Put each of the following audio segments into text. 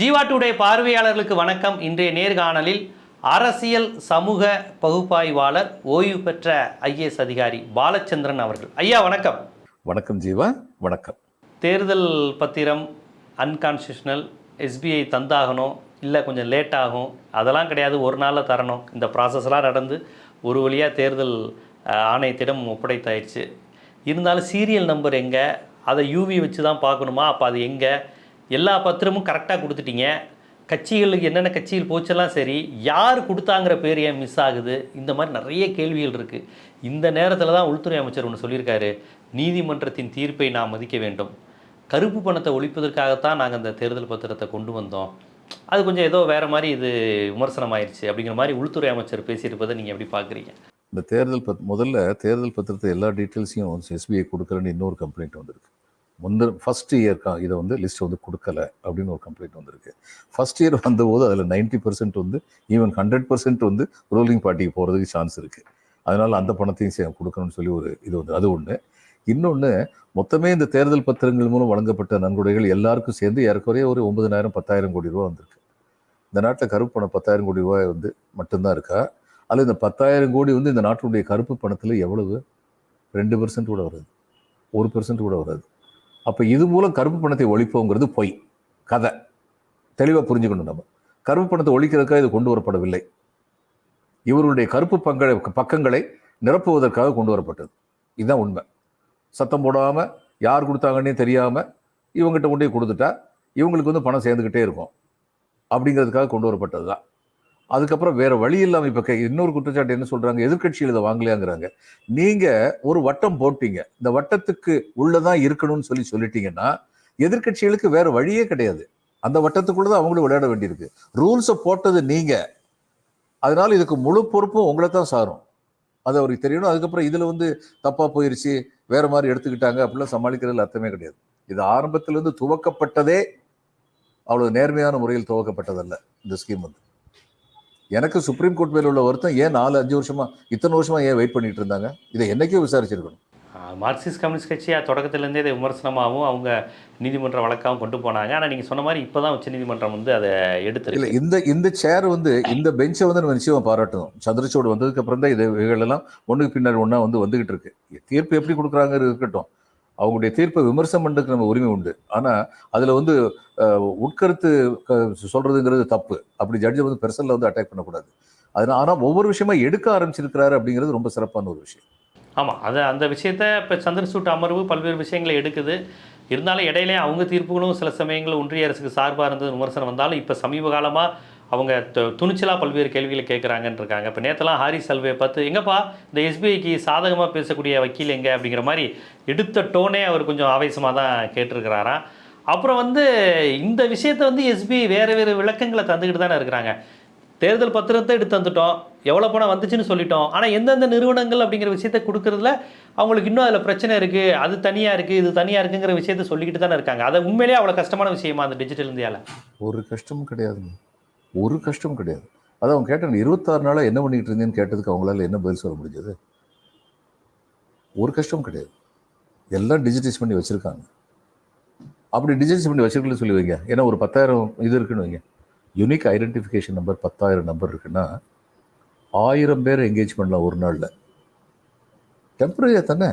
Jeeva today பார்வையாளர்களுக்கு வணக்கம். இன்றைய நேர்காணலில் அரசியல் சமூக பகுப்பாய்வாளர் ஓய்வு பெற்ற ஐஏஎஸ் அதிகாரி பாலச்சந்திரன் அவர்கள். ஐயா வணக்கம். வணக்கம் ஜீவா வணக்கம். தேர்தல் பத்திரம் அன்கான்ஸ்டியூஷனல் எஸ்பிஐ தந்தாகணும் இல்லை கொஞ்சம் லேட் ஆகும் அதெல்லாம் கிடையாது ஒரு நாளில் தரணும். இந்த ப்ராசஸ்லாம் நடந்து ஒரு வழியாக தேர்தல் ஆணையத்திடம் ஒப்படைத்தாயிடுச்சு. இருந்தாலும் சீரியல் நம்பர் எங்கே? அதை யூவி வச்சு தான் பார்க்கணுமா? அப்போ அது எங்கே? எல்லா பத்திரமும் கரெக்டாக கொடுத்துட்டீங்க. கட்சிகளுக்கு என்னென்ன கட்சிகள் போச்செல்லாம் சரி யார் கொடுத்தாங்கிற பேர் ஏன் மிஸ் ஆகுது? இந்த மாதிரி நிறைய கேள்விகள் இருக்குது இந்த நேரத்தில் தான் உள்துறை அமைச்சர் ஒன்று சொல்லியிருக்காரு. நீதிமன்றத்தின் தீர்ப்பை நாம் மதிக்க வேண்டும். கருப்பு பணத்தை ஒழிப்பதற்காகத்தான் நாங்கள் அந்த தேர்தல் பத்திரத்தை கொண்டு வந்தோம். அது கொஞ்சம் ஏதோ வேற மாதிரி இது விமர்சனம் ஆயிடுச்சு அப்படிங்கிற மாதிரி உள்துறை அமைச்சர் பேசியிருப்பதை நீங்கள் எப்படி பார்க்குறீங்க? இந்த தேர்தல் பத் முதல்ல தேர்தல் பத்திரத்தை எல்லா டீட்டெயில்ஸையும் எஸ்பிஐ கொடுக்கலன்னு இன்னொரு கம்ப்ளைண்ட் வந்திருக்கு. வந்து ஃபர்ஸ்ட் இயர்க்கா இதை வந்து லிஸ்ட் வந்து கொடுக்கல அப்படின்னு ஒரு கம்ப்ளைண்ட் வந்திருக்கு. ஃபர்ஸ்ட் இயர் வந்தபோது அதில் நைன்டி பர்சன்ட் வந்து ஈவன் ஹண்ட்ரட் பர்சன்ட் வந்து ரூலிங் பார்ட்டிக்கு போகிறதுக்கு சான்ஸ் இருக்குது அதனால் அந்த பணத்தையும் சே- கொடுக்கணும்னு சொல்லி ஒரு இது வந்து அது ஒன்று இன்னொன்று மொத்தமே இந்த தேர்தல் பத்திரங்கள் மூலம் வழங்கப்பட்ட நன்கொடைகள் எல்லாருக்கும் சேர்ந்து ஏறக்குறைய ஒரு ஒன்பதாயிரம் பத்தாயிரம் கோடி ரூபா வந்திருக்கு. இந்த நாட்டில் கருப்பு பணம் பத்தாயிரம் கோடி ரூபாய் வந்து மட்டும்தான் இருக்கா? அதில் இந்த பத்தாயிரம் கோடி வந்து இந்த நாட்டினுடைய கருப்பு பணத்தில் எவ்வளவு? ரெண்டு பர்சன்ட் கூட வராது. ஒரு பர்சன்ட் கூட வராது. அப்போ இது மூலம் கருப்பு பணத்தை ஒழிப்போங்கிறது பொய். கதை. தெளிவாக புரிஞ்சுக்கணும் நம்ம. கருப்பு பணத்தை ஒழிக்கிறதுக்காக இது கொண்டு வரப்படவில்லை. இவருடைய கருப்பு பங்களை பக்கங்களை நிரப்புவதற்காக கொண்டு வரப்பட்டது. இதுதான் உண்மை. சத்தம் போடாமல் யார் கொடுத்தாங்கன்னே தெரியாமல் இவங்ககிட்ட கொண்டு போய் கொடுத்துட்டா இவங்களுக்கு வந்து பணம் சேர்ந்துக்கிட்டே இருக்கும். அப்படிங்கிறதுக்காக கொண்டு வரப்பட்டது தான் அதுக்கப்புறம் வேற வழி இல்லாமல் இப்போ இன்னொரு குற்றச்சாட்டு என்ன சொல்றாங்க? எதிர்க்கட்சிகள் இதை வாங்கலையாங்கிறாங்க. நீங்க ஒரு வட்டம் போட்டீங்க. இந்த வட்டத்துக்கு உள்ளதான் இருக்கணும்னு சொல்லி சொல்லிட்டீங்கன்னா எதிர்க்கட்சிகளுக்கு வேற வழியே கிடையாது. அந்த வட்டத்துக்குள்ள தான் அவங்களும் விளையாட வேண்டியிருக்கு. ரூல்ஸை போட்டது நீங்க. அதனால இதுக்கு முழு பொறுப்பும் உங்களை தான் சாரும். அது அவருக்கு தெரியணும். அதுக்கப்புறம் இதில் வந்து தப்பாக போயிருச்சு வேற மாதிரி எடுத்துக்கிட்டாங்க அப்படிலாம் சமாளிக்கிறதுல அர்த்தமே கிடையாது. இது ஆரம்பத்திலிருந்து துவக்கப்பட்டதே அவ்வளவு நேர்மையான முறையில் துவக்கப்பட்டதல்ல. இந்த ஸ்கீம் வந்து. எனக்கு சுப்ரீம் கோர்ட் மேல உள்ள வருத்தம் ஏன் நாலு அஞ்சு வருஷமா இத்தனை வருஷமா ஏன் வெயிட் பண்ணிட்டு இருந்தாங்க? இதை என்னைக்கோ விசாரிச்சிருக்கணும். மார்க்சிஸ்ட் கம்யூனிஸ்ட் கட்சியாக தொடக்கத்திலேருந்தே இதை விமர்சனமாகவும் அவங்க நீதிமன்ற வழக்காகவும் கொண்டு போனாங்க. ஆனால் நீங்கள் சொன்ன மாதிரி இப்போ தான் உச்சநீதிமன்றம் வந்து அதை இல்ல எடுத்துருக்கு இந்த இந்த சேர் வந்து இந்த பெஞ்சை வந்து நம்ம நிச்சயமா பாராட்டணும். சந்திரசூட் வந்ததுக்கு அப்புறம் தான் இது இவைகளெல்லாம் ஒண்ணுக்கு பின்னாடி ஒண்ணா வந்து வந்துகிட்டு இருக்கு. தீர்ப்பு எப்படி கொடுக்குறாங்க இருக்கட்டும். அவங்களுடைய தீர்ப்பை விமர்சனம் பண்ணுறதுக்கு நம்ம உரிமை உண்டு. ஆனால் அதில் வந்து உட்கருத்து க- தப்பு. அப்படி ஜட்ஜை வந்து பெர்சனில் வந்து அட்டாக் பண்ணக்கூடாது. அதனால் ஆனால் ஒவ்வொரு விஷயமா எடுக்க ஆரம்பிச்சிருக்கிறாரு அப்படிங்கிறது ரொம்ப சிறப்பான ஒரு விஷயம். ஆமாம் அது அந்த விஷயத்த இப்போ சந்திரசூட் அமர்வு பல்வேறு விஷயங்களை எடுக்குது. இருந்தாலும் இடையிலே அவங்க தீர்ப்புகளும் சில சமயங்கள் ஒன்றிய அரசுக்கு சார்பாக இருந்தது விமர்சனம் வந்தாலும் இப்போ சமீப காலமாக அவங்க துணிச்சலாக துணிச்சலா பல்வேறு கேள்விகளை கேட்குறாங்கன்னு இருக்காங்க இப்போ நேற்றுலாம் ஹாரி சல்வே பார்த்து எங்கப்பா இந்த எஸ்பிஐக்கு சாதகமாக பேசக்கூடிய வக்கீல் எங்கே? அப்படிங்கிற மாதிரி எடுத்த டோனே அவர் கொஞ்சம் ஆவேசமாக தான் கேட்டிருக்கிறாராம். அப்புறம் வந்து இந்த விஷயத்தை வந்து எஸ்பிஐ வேறு வேறு விளக்கங்களை தந்துக்கிட்டு தானே இருக்கிறாங்க. தேர்தல் பத்திரத்தை எடுத்து வந்துட்டோம் எவ்வளோ பணம் வந்துச்சுன்னு சொல்லிட்டோம். ஆனால் எந்தெந்த நிறுவனங்கள் அப்படிங்கிற விஷயத்த கொடுக்கறதுல அவங்களுக்கு இன்னும் அதில் பிரச்சனை இருக்குது அது தனியாக இருக்குது இது தனியாக இருக்குங்கிற விஷயத்த சொல்லிக்கிட்டு தானே இருக்காங்க. அதை உண்மையிலேயே அவ்வளோ கஷ்டமான விஷயமா அந்த டிஜிட்டல் இந்தியாவில் ஒரு கஷ்டமும் கிடையாதுங்க. ஒரு கஷ்டம் கிடையாது. அதான் அவங்க கேட்டாங்க இருபத்தாறு நாளாக என்ன பண்ணிக்கிட்டு இருந்தேன்னு கேட்டதுக்கு அவங்களால என்ன பதில் சொல்ல முடிஞ்சது? ஒரு கஷ்டமும் கிடையாது. எல்லாம் டிஜிட்டைஸ் பண்ணி வச்சுருக்காங்க. அப்படி டிஜிட்டைஸ் பண்ணி வச்சிருக்கலன்னு சொல்லி வைங்க. ஏன்னா ஒரு பத்தாயிரம் இது இருக்குன்னு வைங்க. யூனிக் ஐடென்டிஃபிகேஷன் நம்பர் பத்தாயிரம் நம்பர் இருக்குன்னா ஆயிரம் பேர் என்கேஜ் பண்ணலாம் ஒரு நாளில். டெம்பரரியாக தானே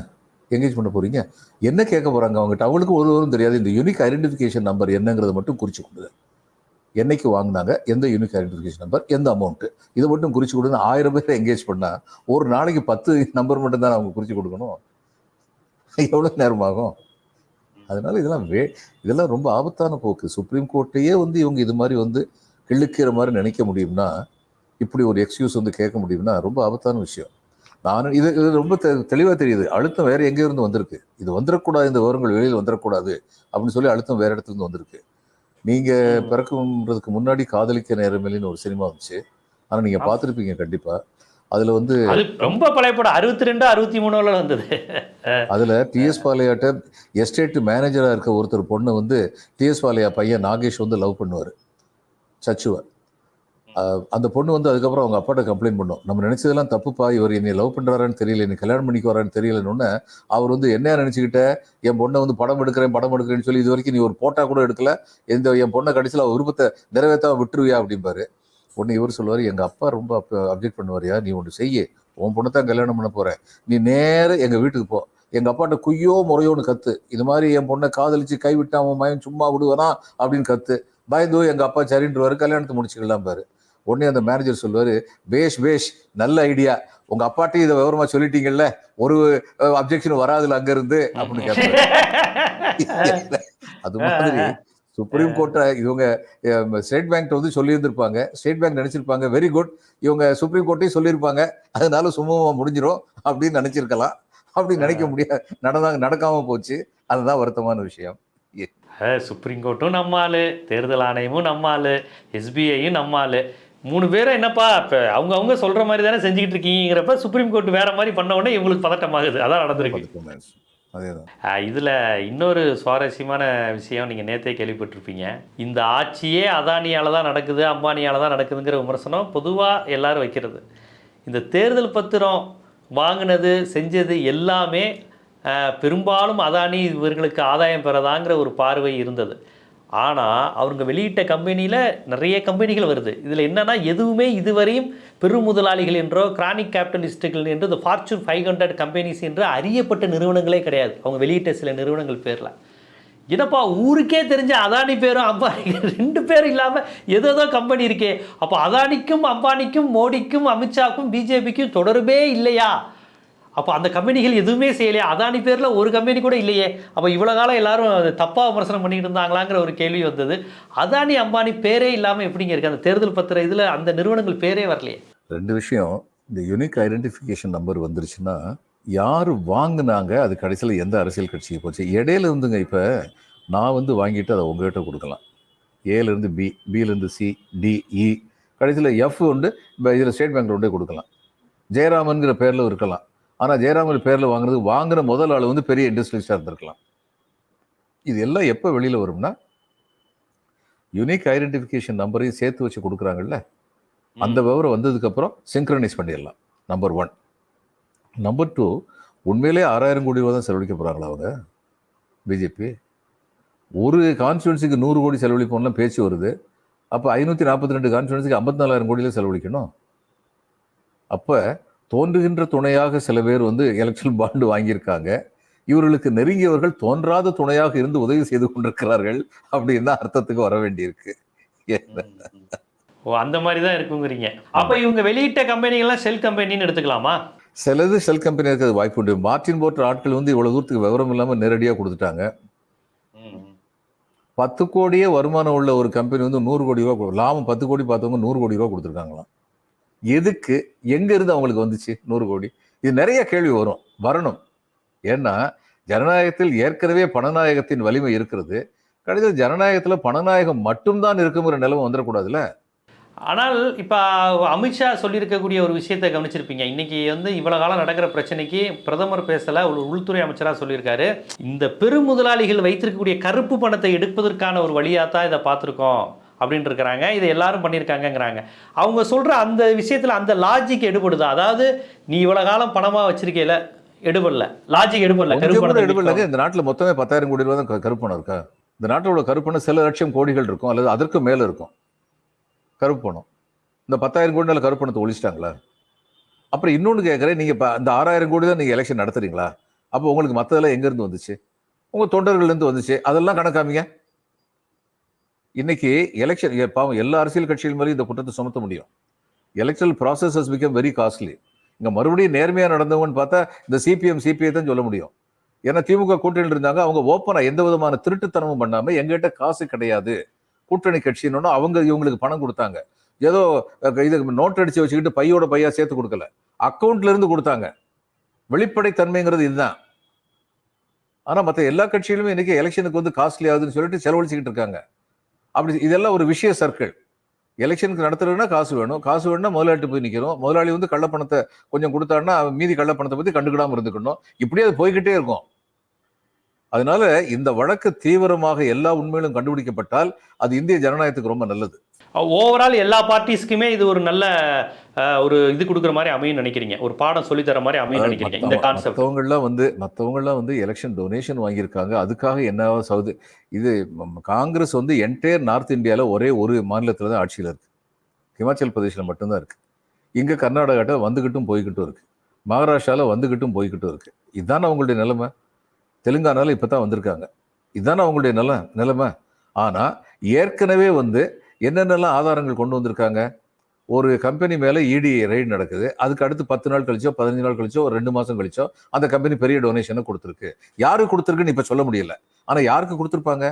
எங்கேஜ் பண்ண போகிறீங்க என்ன கேட்க போகிறாங்க அவங்ககிட்ட? அவங்களுக்கு ஒருவரும் தெரியாது. இந்த யூனிக் ஐடென்டிஃபிகேஷன் நம்பர் என்னங்கிறத மட்டும் குறிச்சு கொடுங்க என்னைக்கு வாங்கினாங்க? எந்த யூனிக் ஐடென்டிஃபிகேஷன் நம்பர் எந்த அமௌண்ட்டு இதை மட்டும் குறிச்சு கொடுங்க ஆயிரம் பேர் எங்கேஜ் பண்ணால் ஒரு நாளைக்கு பத்து நம்பர் மட்டும் தான் அவங்க குறிச்சு கொடுக்கணும்? எவ்வளோ நேரம் ஆகும்? அதனால இதெல்லாம் வே இதெல்லாம் ரொம்ப ஆபத்தான போக்கு. சுப்ரீம் கோர்ட்டையே வந்து இவங்க இது மாதிரி வந்து கிள்ளுக்கிற மாதிரி நினைக்க முடியும்னா இப்படி ஒரு எக்ஸ்கியூஸ் வந்து கேட்க முடியும்னா ரொம்ப ஆபத்தான விஷயம். நான் இது இது ரொம்ப தெ- தெளிவாக தெரியுது. அழுத்தம் வேறு எங்கே இருந்து வந்திருக்கு. இது வந்துடக்கூடாது இந்த விவரங்கள் வெளியில் வந்துடக்கூடாது அப்படின்னு சொல்லி அழுத்தம் வேறு இடத்துல இருந்து வந்திருக்கு. நீங்க பிறக்கும்ன்றதுக்கு முன்னாடி காதலிக்க நேரமில்லைன்னு ஒரு சினிமா வந்துச்சு. ஆனா நீங்க பார்த்திருப்பீங்க கண்டிப்பா. அதுல வந்து ரொம்ப பழைய படம். அறுபத்தி ரெண்டு அறுபத்தி மூணுல வந்தது. அதுல டிஎஸ் பாலையாட்ட எஸ்டேட் மேனேஜரா இருக்க ஒருத்தர் பொண்ணு வந்து டிஎஸ் பாலையா பையன் நாகேஷ் வந்து லவ் பண்ணுவார். சச்சுவை. அந்த பொண்ணு வந்து அதுக்கப்புறம் அவங்க அப்பாட்ட கம்ப்ளைண்ட் பண்ணோம். நம்ம நினைச்சதெல்லாம் தப்புப்பா இவர் என்னை லவ் பண்றாரான்னு தெரியல என்னை கல்யாணம் பண்ணிக்கு வரான்னு தெரியலன்னு அவர் வந்து என்ன நினைச்சுக்கிட்ட? என் பொண்ணை வந்து படம் எடுக்கிறேன் படம் எடுக்கிறேன்னு சொல்லி இது வரைக்கும் நீ ஒரு போட்டா கூட எடுக்கல. எந்த என் பொண்ணை கடைசியில் அவர் விருப்பத்தை நிறைவேற்றாம விட்டுருவியா அப்படிம்பாரு. உடனே இவர் சொல்லுவார் எங்க அப்பா ரொம்ப அப்ஜெக்ட் பண்ணுவாரியா நீ ஒன்று செய்ய. உன் பொண்ணை தான் கல்யாணம் பண்ண போற நீ நேர எங்க வீட்டுக்கு போ. எங்க அப்பாட்ட குய்யோ முறையோன்னு கத்து. இது மாதிரி என் பொண்ணை காதலிச்சு கைவிட்டா உன் மயன் சும்மா விடுவானா? அப்படின்னு கத்து. பயந்து எங்க அப்பா சரின்றவாரு. கல்யாணத்தை முடிச்சுக்கலாம் பாரு உடனே அந்த மேனேஜர் சொல்லுவாரு பேஷ் பேஷ் நல்ல ஐடியா உங்க அப்பாட்டையும் இதை விவரமா சொல்லிட்டீங்கல்ல ஒரு அப்ஜெக்ஷன் வராதுல அங்க இருந்து அப்படின்னு கேட்பாரு அது மாதிரி சுப்ரீம் கோர்ட்டை இவங்க ஸ்டேட் பேங்க் வந்து சொல்லியிருந்திருப்பாங்க. ஸ்டேட் பேங்க் நினைச்சிருப்பாங்க வெரி குட் இவங்க சுப்ரீம் கோர்ட்டையும் சொல்லியிருப்பாங்க. அதனால சுமூகமா முடிஞ்சிரும் அப்படின்னு நினைச்சிருக்கலாம். அப்படி நினைக்க முடியாது நடந்தாங்க நடக்காம போச்சு. அதுதான் வருத்தமான விஷயம். சுப்ரீம் கோர்ட்டும் நம்ம ஆளு தேர்தல் ஆணையமும் நம்ம ஆளு எஸ்பிஐயும் நம்ம ஆளு. மூணு பேரும் என்னப்பா இப்போ அவங்க அவங்க சொல்ற மாதிரி தானே செஞ்சுக்கிட்டு இருக்கீங்கிறப்ப சுப்ரீம் கோர்ட் வேற மாதிரி பண்ண உடனே இவங்களுக்கு பதட்டமாகுது. அதான் நடந்திருக்கு. இதுல இன்னொரு சுவாரஸ்யமான விஷயம் நீங்க நேத்தே கேள்விப்பட்டிருப்பீங்க. இந்த ஆட்சியே அதானியால தான் நடக்குது அம்பானியால தான் நடக்குதுங்கிற விமர்சனம் பொதுவா எல்லாரும் வைக்கிறது. இந்த தேர்தல் பத்திரம் வாங்கினது செஞ்சது எல்லாமே பெரும்பாலும் அதானி இவர்களுக்கு ஆதாயம் பெறதாங்கிற ஒரு பார்வை இருந்தது. ஆனால் அவங்க வெளியிட்ட கம்பெனியில் நிறைய கம்பெனிகள் வருது. இதில் என்னென்னா எதுவுமே இதுவரையும் பெருமுதலாளிகள் என்றோ கிரானிக் கேபிட்டலிஸ்ட்டுகள் என்று இந்த ஃபார்ச்சூன் ஃபைவ் ஹண்ட்ரட் கம்பெனிஸ் என்று அறியப்பட்ட நிறுவனங்களே கிடையாது. அவங்க வெளியிட்ட சில நிறுவனங்கள் பேரில். என்னப்பா ஊருக்கே தெரிஞ்ச அதானி பேரும் அம்பானி ரெண்டு பேரும் இல்லாமல் ஏதோ கம்பெனி இருக்கே. அப்போ அதானிக்கும் அம்பானிக்கும் மோடிக்கும் அமித்ஷாக்கும் பிஜேபிக்கும் தொடர்பே இல்லையா? அப்போ அந்த கம்பெனிகள் எதுவுமே செய்யலையா. அதானி பேரில் ஒரு கம்பெனி கூட இல்லையே. அப்போ இவ்வளோ காலம் எல்லாரும் தப்பாக விமர்சனம் பண்ணிட்டு இருந்தாங்களாங்கிற ஒரு கேள்வி வந்தது. அதானி அம்பானி பேரே இல்லாமல் எப்படிங்க இருக்குது அந்த தேர்தல் பத்திர இதில் அந்த நிறுவனங்கள் பேரே வரலையே. ரெண்டு விஷயம் இந்த யூனிக் ஐடென்டிஃபிகேஷன் நம்பர் வந்துருச்சுன்னா யார் வாங்கினாங்க? அது கடைசியில் எந்த அரசியல் கட்சிக்கு போச்சு? இடையில இருந்துங்க இப்போ நான் வந்து வாங்கிட்டு அதை உங்ககிட்ட கொடுக்கலாம். ஏலேருந்து பி பிலேருந்து சி டிஇ e. கடைசியில் எஃப் உண்டு இப்போ இதில் ஸ்டேட் பேங்க்ல உண்டே கொடுக்கலாம். ஜெயராமன்கிற பேரில் இருக்கலாம். ஆனால் ஜெயராமன் பேரில் வாங்குறது வாங்குற முதல் ஆள் வந்து பெரிய இண்டஸ்ட்ரியலிஸ்டாக இருந்திருக்கலாம். இது எல்லாம் எப்போ வெளியில் வரும்னா யூனிக் ஐடென்டிஃபிகேஷன் நம்பரையும் சேர்த்து வச்சு கொடுக்குறாங்கல்ல? அந்த விவரம் வந்ததுக்கு அப்புறம் சிங்க்ரனைஸ் பண்ணிடலாம். நம்பர் ஒன் நம்பர் டூ உண்மையிலே ஆறாயிரம் கோடி ரூபா தான் செலவழிக்க போறாங்களா அவங்க? பிஜேபி ஒரு கான்ஸ்டுவன்சிக்கு நூறு கோடி செலவழிப்போம்லாம் பேச்சு வருது. அப்போ ஐநூற்றி நாற்பத்தி ரெண்டு கான்ஸ்டுவன்சிக்கு ஐம்பத்தி நாலாயிரம் கோடியில செலவழிக்கணும். அப்போ தோன்றுகின்ற துணையாக சில பேர் வந்து எலெக்ஷன் பாண்டு வாங்கியிருக்காங்க. இவர்களுக்கு நெருங்கியவர்கள் தோன்றாத துணையாக இருந்து உதவி செய்து கொண்டிருக்கிறார்கள் அப்படின்னு தான் அர்த்தத்துக்கு வர வேண்டியிருக்கு. ஓ அந்த மாதிரி தான் இருக்குங்கிறீங்க. அப்போ இவங்க வெளியிட்ட கம்பெனிகள்லாம் செல் கம்பெனின்னு எடுத்துக்கலாமா? சிலது செல் கம்பெனி இருக்கிறது வாய்ப்பு உண்டு. மார்டின் போன்ற ஆட்கள் வந்து இவ்வளவு தூரத்துக்கு விவரம் இல்லாமல் நேரடியாக கொடுத்துட்டாங்க. பத்து கோடியே வருமானம் உள்ள ஒரு கம்பெனி வந்து நூறு கோடி ரூபா லாபம் பத்து கோடி பார்த்தவங்க நூறு கோடி ரூபா கொடுத்துருக்காங்களாம். எதுக்கு எங்க இருந்து அவங்களுக்கு வந்துச்சு? நூறு கோடி. இது நிறைய கேள்வி வரும். வரணும். ஏன்னா ஜனநாயகத்தில் ஏற்கனவே பணநாயகத்தின் வலிமை இருக்கிறது. கடைசியில் ஜனநாயகத்தில் பணநாயகம் மட்டும்தான் இருக்குங்கிற நிலவு வந்துடக்கூடாதுல்ல? ஆனால் இப்போ அமித்ஷா சொல்லியிருக்கக்கூடிய ஒரு விஷயத்தை கவனிச்சிருப்பீங்க. இன்னைக்கு வந்து இவ்வளோ காலம் நடக்கிற பிரச்சனைக்கு பிரதமர் பேசலை ஒரு உள்துறை அமைச்சராக சொல்லியிருக்காரு. இந்த பெருமுதலாளிகள் வைத்திருக்கக்கூடிய கருப்பு பணத்தை எடுப்பதற்கான ஒரு வழியாக தான் இதை பார்த்துருக்கோம். அப்படின்னு இருக்கிறாங்க இதை எல்லாரும் பண்ணியிருக்காங்கங்கிறாங்க அவங்க சொல்கிற அந்த விஷயத்தில் அந்த லாஜிக் எடுபடுதா? அதாவது நீ இவ்வளோ காலம் பணமாக வச்சிருக்கேல எடுபடல. லாஜிக் எடுபடல கருப்பு எடுபடலங்க. இந்த நாட்டுல மொத்தமே பத்தாயிரம் கோடி ரூபா தான் க- கருப்பு பணம் இருக்கா? இந்த நாட்டோட கருப்பு பணம் சில லட்சம் கோடிகள் இருக்கும். அல்லது அதற்கு மேல இருக்கும். கருப்பு பணம். இந்த பத்தாயிரம் கோடி மேல கருப்பு பணத்தை ஒழிச்சிட்டாங்களா? அப்புறம் இன்னொன்னு கேட்குறேன் நீங்க இப்ப அந்த ஆறாயிரம் கோடி தான் நீங்க எலெக்ஷன் நடத்துறீங்களா? அப்போ உங்களுக்கு மத்ததெல்லாம் எங்க இருந்து வந்துச்சு? உங்க தொண்டர்கள்ல இருந்து வந்துச்சு. அதெல்லாம் கணக்காமீங்க. இன்னைக்கு எலெக்ஷன் பாவம் எல்லா அரசியல் கட்சிகள் மேலேயும் இந்த குற்றத்தை சுமத்த முடியும். Electoral process has become very costly இங்கே மறுபடியும் நேர்மையாக நடந்தவங்கன்னு பார்த்தா இந்த சிபிஎம் சிபிஐ தான் சொல்ல முடியும். ஏன்னா திமுக கூட்டணியில் இருந்தாங்க அவங்க ஓப்பனாக எந்த விதமான திருட்டுத்தனமும் பண்ணாமல் எங்ககிட்ட காசு கிடையாது. கூட்டணி கட்சின்னு அவங்க இவங்களுக்கு பணம் கொடுத்தாங்க. ஏதோ இது நோட் அடித்து வச்சுக்கிட்டு பையோட பையா சேர்த்து கொடுக்கல. அக்கௌண்ட்லேருந்து கொடுத்தாங்க. வெளிப்படைத்தன்மைங்கிறது இதுதான். ஆனால் மற்ற எல்லா கட்சிகளுமே இன்னைக்கு எலெக்ஷனுக்கு வந்து காஸ்ட்லி ஆகுதுன்னு சொல்லிட்டு செலவழிச்சுக்கிட்டு இருக்காங்க. அப்படி இதெல்லாம் ஒரு விஷய சர்க்கிள். எலெக்ஷனுக்கு நடத்துறதுன்னா காசு வேணும். காசு வேணும்னா முதலாளிட்டு போய் நிற்கணும் முதலாளி வந்து கள்ளப்பணத்தை கொஞ்சம் கொடுத்தாருன்னா மீதி கள்ளப்பணத்தை பற்றி கண்டுக்கிடாமல் இருந்துக்கணும். இப்படியே அது போய்கிட்டே இருக்கும். அதனால இந்த வழக்கு தீவிரமாக எல்லா உண்மைகளும் கண்டுபிடிக்கப்பட்டால் அது இந்திய ஜனநாயகத்துக்கு ரொம்ப நல்லது. ஓவரால் எல்லா பார்ட்டிஸ்க்குமே இது ஒரு நல்ல ஒரு இது கொடுக்குற மாதிரி அமையும் நினைக்கிறீங்க. ஒரு பாடம் சொல்லி தர மாதிரி அமையும் நினைக்கிறீங்க. இந்த கான்செப்ட் மற்றவங்களாம் வந்து மற்றவங்களாம் வந்து எலெக்ஷன் டொனேஷன் வாங்கியிருக்காங்க. அதுக்காக என்ன சவுது இது காங்கிரஸ் வந்து என்டையர் நார்த் இந்தியாவில் ஒரே ஒரு மாநிலத்தில் தான் ஆட்சியில் இருக்கு. ஹிமாச்சல் பிரதேசில் மட்டும்தான் இருக்கு. இங்கே கர்நாடகாட்ட வந்துக்கிட்டும் போய்கிட்டும் இருக்கு. மகாராஷ்டிராவில் வந்துக்கிட்டும் போய்கிட்டும் இருக்கு. இதுதானே அவங்களுடைய நிலைமை. தெலுங்கானால இப்போ தான் வந்திருக்காங்க. இதுதானே அவங்களுடைய நில நிலைமை. ஆனால் ஏற்கனவே வந்து என்னென்னலாம் ஆதாரங்கள் கொண்டு வந்திருக்காங்க? ஒரு கம்பெனி மேலே இடி ரெய்டு நடக்குது. அதுக்கு அடுத்து பத்து நாள் கழிச்சோ பதினஞ்சு நாள் கழிச்சோ ஒரு ரெண்டு மாதம் கழிச்சோ அந்த கம்பெனி பெரிய டொனேஷனை கொடுத்துருக்கு. யாருக்கு கொடுத்துருக்குன்னு இப்போ சொல்ல முடியல. ஆனால் யாருக்கு கொடுத்துருப்பாங்க?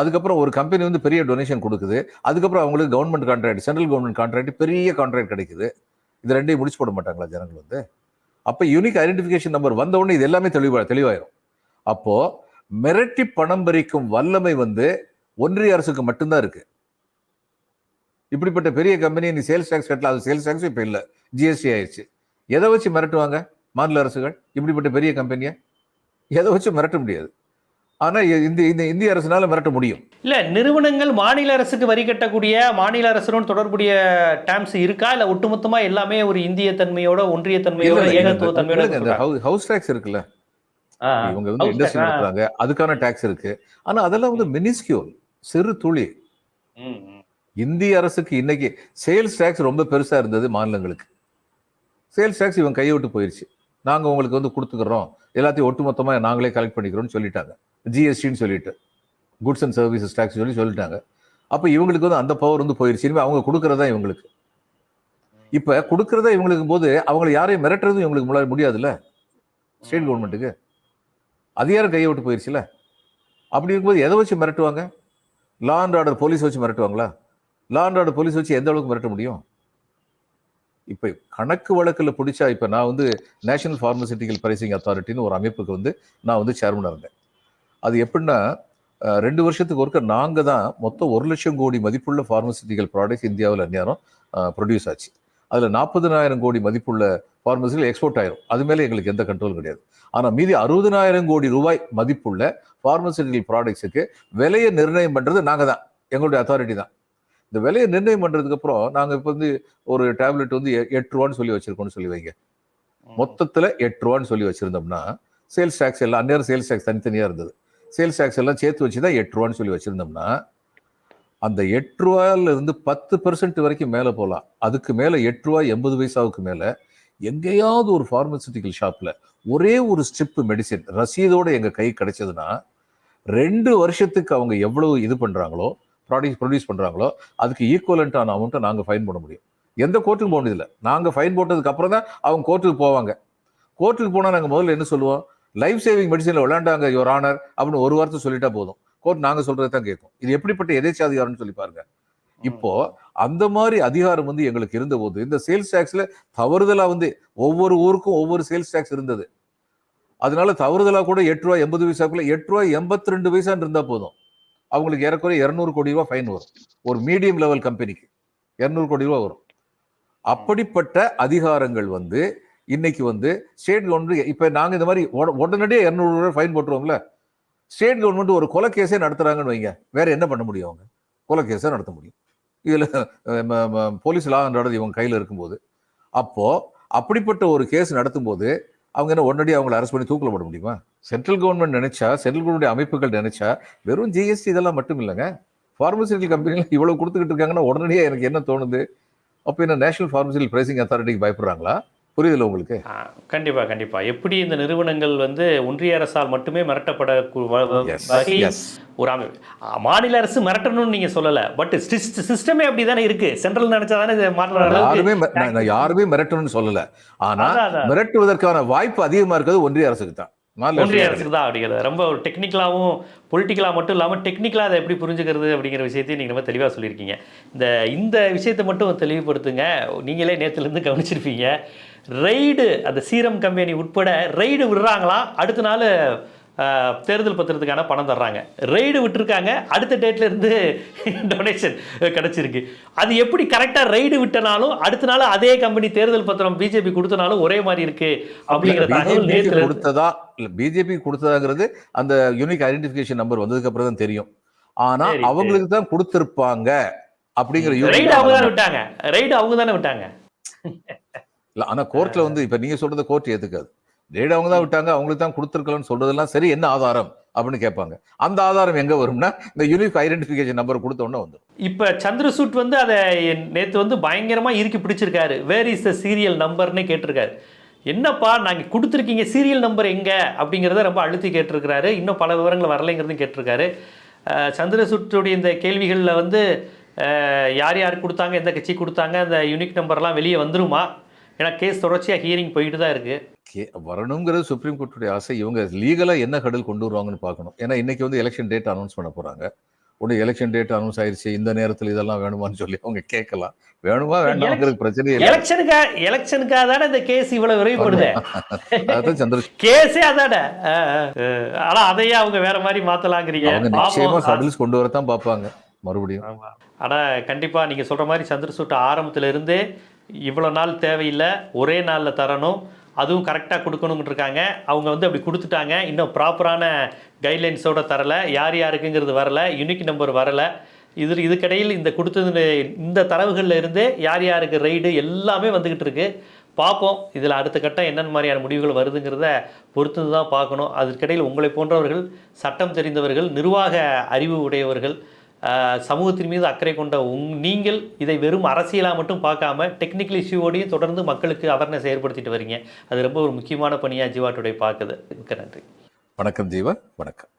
அதுக்கப்புறம் ஒரு கம்பெனி வந்து பெரிய டொனேஷன் கொடுக்குது. அதுக்கப்புறம் அவங்களுக்கு government contract central government contract பெரிய கான்ட்ராக்ட் கிடைக்குது. இது ரெண்டையும் முடிச்சு போட மாட்டாங்களா ஜனங்கள் வந்து? அப்போ யூனிக் ஐடென்டிஃபிகேஷன் நம்பர் வந்தவுடனே இது எல்லாமே தெளிவா தெளிவாயிரும். அப்போது மிரட்டி பணம் பறிக்கும் வல்லமை வந்து ஒன்றிய அரசுக்கு மட்டும்தான் இருக்குது இப்படிப்பட்ட பெரிய கம்பெனி நீ சேல்ஸ் டேக்ஸ் கட்டல அது சேல்ஸ் டேக்ஸ் இப்போ இல்லை. ஜிஎஸ்டி ஆயிடுச்சு. எதை வச்சு மிரட்டுவாங்க மாநில அரசுகள்? இப்படிப்பட்ட பெரிய கம்பெனியை எதை வச்சு மிரட்ட முடியாது. ஆனா இந்த இந்த இந்திய அரசுனால மிரட்ட முடியும். இல்ல நிறுவனங்கள் மாநில அரசுக்கு வரி கட்டக்கூடிய மாநில அரசுடன் தொடர்புடைய டேம்ஸ் இருக்கா? இல்ல ஒட்டுமொத்தமா எல்லாமே ஒரு இந்திய தன்மையோட ஒன்றிய தன்மையோட ஏகத்துவ தன்மையோட? ஹவுஸ் டேக்ஸ் இருக்குல்ல. இவங்க வந்து இண்டஸ்ட்ரி. நடத்துறாங்க. அதுக்கான டேக்ஸ் இருக்கு. ஆனா அதெல்லாம் வந்து மினிஸ்கியூல் சிறு துளி. இந்திய அரசுக்கு இன்னைக்கு சேல்ஸ் டேக்ஸ் ரொம்ப பெருசா இருந்தது மாநிலங்களுக்கு. சேல்ஸ் டேக்ஸ் இவங்க கையை விட்டு போயிருச்சு. நாங்க உங்களுக்கு வந்து கொடுத்துக்கிறோம். எல்லாத்தையும் ஒட்டுமொத்தமா நாங்களே கலெக்ட் பண்ணிக்கிறோம்னு சொல்லிட்டாங்க. ஜிஎஸ்டின்னு சொல்லிட்டு. குட்ஸ் அண்ட் சர்வீசஸ் டேக்ஸ் சொல்லி சொல்லிட்டாங்க. அப்ப இவங்களுக்கு வந்து அந்த பவர் வந்து போயிருச்சு. இனிமே அவங்க கொடுக்கறதா இவங்களுக்கு? இப்ப கொடுக்கறதா இவங்களுக்கு போது அவங்களை யாரையும் மிரட்டுறதும் இவங்களுக்கு முல- முடியாதுல்ல? ஸ்டேட் கவர்மெண்ட்டுக்கு அதிகாரம் கையை விட்டு போயிருச்சுல அப்படி இருக்கும்போது எதை வச்சு மிரட்டுவாங்க? லா அண்ட் ஆர்டர் போலீஸ் வச்சு மிரட்டுவாங்களா? லா போலீஸ் வச்சு எந்த அளவுக்கு மிரட்ட முடியும்? இப்போ கணக்கு வழக்கில் பிடிச்சா இப்போ நான் வந்து நேஷனல் ஃபார்மசிட்டிக்கல் பிரைசிங் அத்தாரிட்டின்னு ஒரு அமைப்புக்கு வந்து நான் வந்து சேர்மனாக இருந்தேன். அது எப்படின்னா ரெண்டு வருஷத்துக்கு ஒருக்க நாங்கள் தான் மொத்தம் ஒரு லட்சம் கோடி மதிப்புள்ள ஃபார்மசிட்டிக்கல் ப்ராடக்ட்ஸ் இந்தியாவில் அந்நேரம் ப்ரொடியூஸ் ஆச்சு. அதில் நாற்பதனாயிரம் கோடி மதிப்புள்ள ஃபார்மசிகள் எக்ஸ்போர்ட் ஆயிரும். அது மேலே எங்களுக்கு எந்த கண்ட்ரோல் கிடையாது. ஆனால் மீதி அறுபதனாயிரம் கோடி ரூபாய் மதிப்புள்ள ஃபார்மசிட்டிக்கல் ப்ராடக்ட்ஸுக்கு விலையை நிர்ணயம் பண்ணுறது நாங்கள் தான். எங்களுடைய அத்தாரிட்டி தான். இந்த விலையை நிர்ணயம் பண்ணுறதுக்கு அப்புறம் நாங்கள் இப்போ வந்து ஒரு டேப்லெட் வந்து எட்டு ரூபான்னு சொல்லி வச்சிருக்கோம்னு சொல்லி வைங்க மொத்தத்தில் எட்டு ரூபான்னு சொல்லி வச்சிருந்தோம்னா சேல்ஸ் டேக்ஸ் எல்லாம் அந்நேரம் சேல்ஸ் டேக்ஸ் தனித்தனியாக இருந்தது. சேல்ஸ் டேக்ஸ் எல்லாம் சேர்த்து வச்சு தான் எட்டு ரூபான்னு சொல்லி வச்சிருந்தோம்னா அந்த எட்டு ரூபாயில இருந்து பத்து பெர்சன்ட் வரைக்கும் மேலே போகலாம் அதுக்கு மேலே எட்டு ரூபாய் எண்பது பைசாவுக்கு மேலே எங்கேயாவது ஒரு ஃபார்மசிட்டிக்கல் ஷாப்பில் ஒரே ஒரு ஸ்ட்ரிப் மெடிசின் ரசீதோட எங்கள் கை கிடைச்சதுன்னா ரெண்டு வருஷத்துக்கு அவங்க எவ்வளவு இது பண்ணுறாங்களோ ப்ராடக்ட் ப்ரொடியூஸ் பண்ணுறாங்களோ அதுக்கு ஈக்குவலண்ட்டான அமௌண்ட்டை நாங்கள் ஃபைன் பண்ண முடியும். எந்த கோர்ட்டுக்கும் போக முடியல நாங்கள் ஃபைன் போட்டதுக்கு அப்புறம் தான் அவங்க கோர்ட்டுக்கு போவாங்க. கோர்ட்டுக்கு போனால் நாங்கள் முதல்ல என்ன சொல்லுவோம்? லைஃப் சேவிங் மெடிசனில் விளையாண்டாங்க யுவர் ஆனர் அப்படின்னு ஒரு வார்த்தை சொல்லிட்டா போதும். கோர்ட் நாங்கள் சொல்றது தான் கேட்கும். இது எப்படிப்பட்ட எதேச்சாதிகாரம்னு சொல்லி பாருங்க. இப்போ அந்த மாதிரி அதிகாரம் வந்து எங்களுக்கு இருந்தபோது இந்த சேல்ஸ் டேக்ஸ்ல தவறுதலா வந்து ஒவ்வொரு ஊருக்கும் ஒவ்வொரு சேல்ஸ் டேக்ஸ் இருந்தது. அதனால தவறுதலா கூட எட்டு ரூபாய் எண்பது பைசாக்குள்ள எட்டு ரூபாய் எண்பத்தி ரெண்டு பைசான்னு இருந்தா போதும். அவங்களுக்கு ஏறக்குறைய இரநூறு கோடி ரூபாய் ஃபைன் வரும். ஒரு மீடியம் லெவல் கம்பெனிக்கு இரநூறு கோடி ரூபாய் வரும். அப்படிப்பட்ட அதிகாரங்கள் வந்து இன்னைக்கு வந்து ஸ்டேட் கவர்மெண்ட் இப்போ நாங்கள் இந்த மாதிரி உட- உடனடியே இருநூறு ரூபாய் ஃபைன் போட்டுருவோம்ல. ஸ்டேட் கவர்மெண்ட் ஒரு கொலை கேஸே நடத்துறாங்கன்னு வைங்க. வேற என்ன பண்ண முடியும் அவங்க? கொலை கேஸை நடத்த முடியும். இதில் போலீஸ் லா நடந்து இவங்க கையில் இருக்கும்போது. அப்போது அப்படிப்பட்ட ஒரு கேஸ் நடத்தும்போது அவங்க என்ன உடனடியாக அவங்களை அரெஸ்ட் பண்ணி தூக்கில் போட முடியுமா? சென்ட்ரல் கவர்மெண்ட் நினைச்சா சென்ட்ரல் கவர்மெண்ட் அமைப்புகள் நினைச்சா வெறும் ஜிஎஸ்டி இதெல்லாம் மட்டும் இல்லைங்க. ஃபார்மசிட்டிக்கல் கம்பெனில இவ்வளவு கொடுத்துக்கிட்டு இருக்காங்கன்னா உடனடியாக எனக்கு என்ன தோணுது? அப்போ என்ன நேஷனல் ஃபார்மசிட்டிக்கல் பிரைசிங் அத்தாரிட்டிக்கு பயப்படுறாங்களா? புரியுதுல்ல உங்களுக்கு? ஆ, கண்டிப்பா கண்டிப்பா. எப்படி இந்த நிறுவனங்கள் வந்து ஒன்றிய அரசால் மட்டுமே மிரட்டப்பட. ஒரு மாநில அரசு மிரட்டணும்னு நீங்க சொல்லல. பட் சிஸ்டமே அப்படி தானே இருக்கு. சென்ட்ரல் நினைச்சா தானே யாருமே யாருமே மிரட்டணும்னு சொல்லல. ஆனா அதான், அதான். மிரட்டுவதற்கான வாய்ப்பு அதிகமா இருக்கிறது ஒன்றிய அரசுக்கு தான். ஒன்றிய அரசுக்கு அரசுக்கு தான் அப்படிங்கிறது. ரொம்ப ஒரு டெக்னிக்கலாகவும் பொலிட்டிக்கலாக மட்டும் இல்லாமல் டெக்னிக்கலாக அதை எப்படி புரிஞ்சுக்கிறது அப்படிங்கிற விஷயத்தையும் நீங்கள் ரொம்ப தெளிவாக சொல்லியிருக்கீங்க. இந்த இந்த விஷயத்தை மட்டும் தெளிவுபடுத்துங்க. நீங்களே நேற்றுலேருந்து கவனிச்சிருப்பீங்க. ரெய்டு அந்த சீரம் கம்பெனி உட்பட ரெய்டு விடுறாங்களாம் அடுத்த நாள் தேர்தல் பத்திரத்துக்கான பணம் தர்றாங்க. ரெய்டு விட்டுருக்காங்க. அடுத்த டேட்ல இருந்து டொனேஷன் கிடைச்சிருக்கு. அது எப்படி கரெக்டாக ரெய்டு விட்டனாலும் அடுத்த நாள் அதே கம்பெனி தேர்தல் பத்திரம் பிஜேபி கொடுத்தனாலும் ஒரே மாதிரி இருக்கு அப்படிங்கிற தகவல் நேற்று கொடுத்ததா? இல்ல பிஜேபி கொடுத்ததாங்கிறது அந்த யூனிக் ஐடென்டிஃபிகேஷன் நம்பர் வந்ததுக்கு அப்புறம் தான் தெரியும். ஆனா அவங்களுக்கு தான் கொடுத்திருப்பாங்க அப்படிங்கிற ரைடு அவங்க தானே. விட்டாங்க. ரைடு அவங்க தானே விட்டாங்க. இல்ல ஆனா கோர்ட்ல வந்து இப்ப நீங்க சொல்றத கோர்ட் ஏத்துக்காது. ரேட் அவங்க தான் விட்டாங்க அவங்களுக்கு தான் கொடுத்துருக்கலன்னு சொல்றதெல்லாம் சரி என்ன ஆதாரம் அப்படின்னு கேட்பாங்க. அந்த ஆதாரம் எங்க வரும்னா இந்த யூனிக் ஐடென்டிஃபிகேஷன் நம்பர் கொடுத்த உடனே வந்துடும் இப்போ சந்திரசூட் வந்து அதை நேற்று வந்து பயங்கரமாக இறுக்கி பிடிச்சிருக்காரு. வேர் இஸ் த சீரியல் நம்பர்னே கேட்டிருக்காரு. என்னப்பா நாங்கள் கொடுத்துருக்கீங்க சீரியல் நம்பர் எங்கே? அப்படிங்கிறத ரொம்ப அழுத்தி கேட்டிருக்கிறாரு. இன்னும் பல விவரங்கள் வரலைங்கிறதையும் கேட்டிருக்காரு. சந்திரசூட்டுடைய இந்த கேள்விகளில் வந்து யார் யார் கொடுத்தாங்க எந்த கட்சி கொடுத்தாங்க அந்த யூனிக் நம்பர்லாம் வெளியே வந்துருமா? ஏன்னா கேஸ் தொடர்ச்சியாக ஹியரிங் போயிட்டு தான் இருக்குது கே வரணுங்கிறது சுப்ரீம் கோர்ட்டுடைய ஆசை. இவங்க லீகலா என்ன கடல் கொண்டு வருவாங்கன்னு பார்க்கணும். ஏன்னா இன்னைக்கு வந்து எலெக்ஷன் டேட் அனௌன்ஸ் பண்ண போறாங்க. ஒன்று எலெக்ஷன் டேட் அனௌன்ஸ் ஆயிருச்சு. இந்த நேரத்தில் இதெல்லாம் வேணுமான்னு சொல்லி அவங்க கேட்கலாம். வேணுமா வேண்டாம்ங்கிறது பிரச்சனையே இல்லை. எலெக்ஷனுக்காக எலெக்ஷனுக்காக தானே இந்த கேஸ் இவ்வளோ விரைவுபடுது? அதான் சந்திர கேஸே அதான. ஆனால் அதையே அவங்க வேற மாதிரி மாற்றலாங்கிறீங்க அவங்க நிச்சயமா. சடில்ஸ் கொண்டு வரத்தான் பார்ப்பாங்க. மறுபடியும். ஆனா கண்டிப்பா நீங்க சொல்ற மாதிரி சந்திரசூட் ஆரம்பத்துல இருந்தே இவ்வளோ நாள் தேவையில்லை ஒரே நாளில் தரணும் அதுவும் கரெக்டாக கொடுக்கணும்னு இருக்காங்க. அவங்க வந்து அப்படி கொடுத்துட்டாங்க. இன்னும் ப்ராப்பரான கைட்லைன்ஸோட தரலை. யார் யாருக்குங்கிறது வரல. யூனிக் நம்பர் வரல. இது இதுக்கிடையில் இந்த கொடுத்தது இந்த தரவுகளில் இருந்தே யார் யாருக்கு ரைடு எல்லாமே வந்துக்கிட்டு இருக்குது பார்ப்போம். இதில் அடுத்த கட்டம் என்னென்ன மாதிரியான முடிவுகள் வருதுங்கிறத பொறுத்து தான் பார்க்கணும். அதற்கிடையில் உங்களை போன்றவர்கள் சட்டம் தெரிந்தவர்கள் நிர்வாக அறிவு உடையவர்கள் சமூகத்தின் மீது அக்கறை கொண்ட உங் நீங்கள் இதை வெறும் அரசியலாக மட்டும் பார்க்காம டெக்னிக்கல் இஷ்யூவோடையும் தொடர்ந்து மக்களுக்கு அவேர்னஸ் ஏற்படுத்திட்டு வரீங்க. அது ரொம்ப ஒரு முக்கியமான பணியாக ஜீவா பார்க்குது. மிக்க நன்றி. வணக்கம் ஜீவா. வணக்கம்.